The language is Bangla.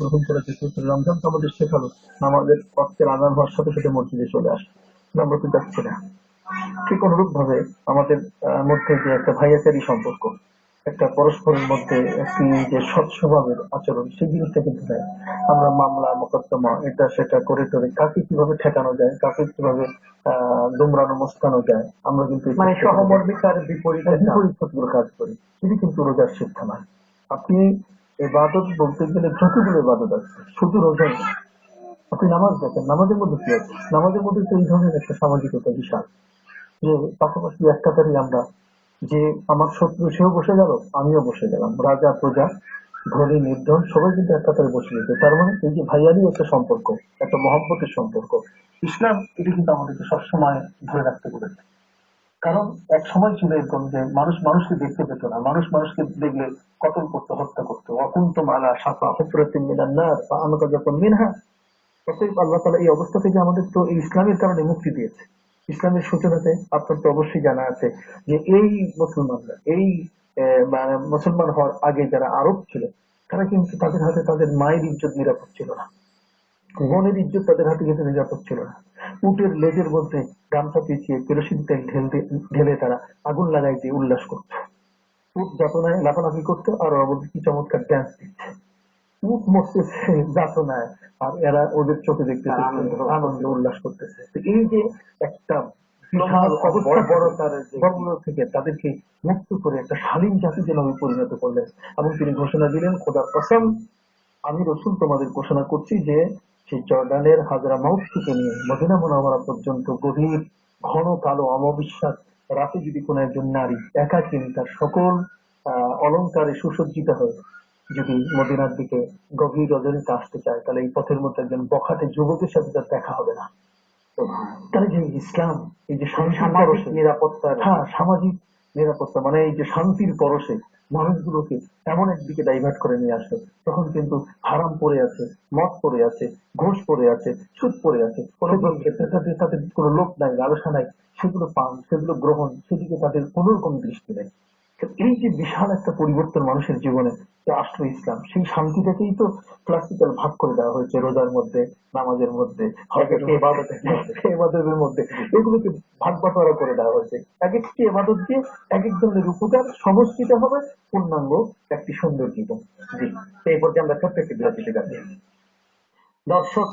গ্রহণ করেছে চৈত্র রমজান তো আমাদের শেখালো আমাদের রক্তের আজান হওয়ার সাথে সাথে মসজিদে চলে আসে। আমরা তো যাচ্ছি না ঠিক অনুরূপ ভাবে আমাদের মধ্যে যে একটা ভাইয়াচারী সম্পর্ক একটা পরস্পরের মধ্যে একটি যে সৎ স্বভাবের আচরণ সেই জিনিসটা কিন্তু নেই আমরা মামলা মোকদ্দমা এটা সেটা করে টরে কাকে কীভাবে ঠেকানো যায় কাকে কীভাবে আহ দুমরানো মোস্তানো যায় আমরা কিন্তু মানে চেষ্টা। সহমর্মিতার বিপরীতে বিপরীত শত্রুর কাজ করি। এটি কিন্তু রোজার শিক্ষা নয়। আপনি এবাদত বলতে গেলে যতগুলো এবাদত আছে। শুধু রোজাই না। আপনি নামাজ দেখেন, নামাজের মধ্যে কি আছে? নামাজের মধ্যে তো এই ধরনের একটা সামাজিকতা বিশাল যে পাশাপাশি এক কাতারে আমরা, যে আমার শত্রু সেও বসে গেল, আমিও বসে গেলাম। রাজা, প্রজা, ধনী, নির্ধন, সবাই কিন্তু এক কাতারে বসে যেত তার মানে এই যে ভাইয়ারই একটা সম্পর্ক, একটা মহব্বতের সম্পর্ক। ইসলাম, এটি কিন্তু আমাদেরকে সবসময় ধরে রাখতে বলেছে। কারণ এক সময় ছিল এরকম যে মানুষ মানুষকে দেখতে পেত না। মানুষ মানুষকে দেখলে কতল করতে হত্যা করতো। অকুন্তম আলা সাফা হুফরাতিন মিনান নার ফা আনকা যখন মিনহা। অতএব আল্লাহ তাআলা এই অবস্থা থেকে আমাদের তো এই ইসলামের কারণে মুক্তি দিয়েছে। ইসলামের সূচনাতে আপনার তো অবশ্যই জানা আছে যে এই মুসলমানরা এই মানে মুসলমান হওয়ার আগে যারা আরব ছিল তারা কিন্তু তাদের হাতে তাদের মায়ের ইজ্জত নিরাপদ ছিল না। বোনের ইজ্জত তাদের হাতে কিন্তু নিরাপদ ছিল না। উটের লেজের মধ্যে গামছা পিছিয়ে কেরোসিন তেল ঢেলে তারা আগুন লাগাই দিয়ে উল্লাস করত। উট যাতনায় লাফালাফি করতো আর ওরা বলতো কি চমৎকার ড্যান্স দিচ্ছে উট মরতেছে যাতনায় আর এরা ওদের চোখে দেখতেছে আনন্দ। আনন্দ উল্লাস করতেছে। এই যে একটা থেকে তাদেরকে মুক্ত করে একটা শালীন জাতিতে নবী পরিণত করলেন। এবং তিনি ঘোষণা দিলেন খোদার কসম আমি রসুল তোমাদের ঘোষণা করছি যে সেই জর্ডানের হাজরা মাউথ থেকে নিয়ে মদিনা মোনাওয়ারা পর্যন্ত গভীর ঘন কালো অমবিশ্বাস রাতে যদি কোনো একজন নারী একাকিনী তার সকল আহ, অলংকারে সুসজ্জিত হয়ে যদি মদিনার দিকে গভীর রজনীতে আসতে চায় তাহলে এই পথের মধ্যে একজন বখাটে যুবকের সাথে তার দেখা হবে না। তাহলে যে ইসলাম এই যে সামাজিক পরশে হ্যাঁ সামাজিক নিরাপত্তা মানে এই যে শান্তির পরশে মানুষগুলোকে এমন একদিকে ডাইভার্ট করে নিয়ে আসে। তখন কিন্তু হারাম পড়ে আছে, মদ পড়ে আছে, ঘোষ পড়ে আছে, সুদ পড়ে আছে। তাদের তাদের কোনো লোক নাই লালসা নাই সেগুলো পান, সেগুলো গ্রহণ, সেদিকে তাদের কোনো রকম দৃষ্টি নেই। তো এই যে বিশাল একটা পরিবর্তন মানুষের জীবনে যে আসলো ইসলাম সেই শান্তিটাকেই তো ক্লাসিক্যাল ভাগ করে দেওয়া হয়েছে রোজার মধ্যে নামাজের মধ্যে মধ্যে, এবাদতের মধ্যে এগুলোকে ভাগ বাটোয়ারা করে দেওয়া হয়েছে। এক একটি এবাদত দিয়ে এক এক ধরনের উপকার সমষ্টিতে হবে পূর্ণাঙ্গ একটি সুন্দর জীবন। জি এই পর্যায়ে আমরা ছোট্ট একটি বিরতিতে যাচ্ছি। দর্শক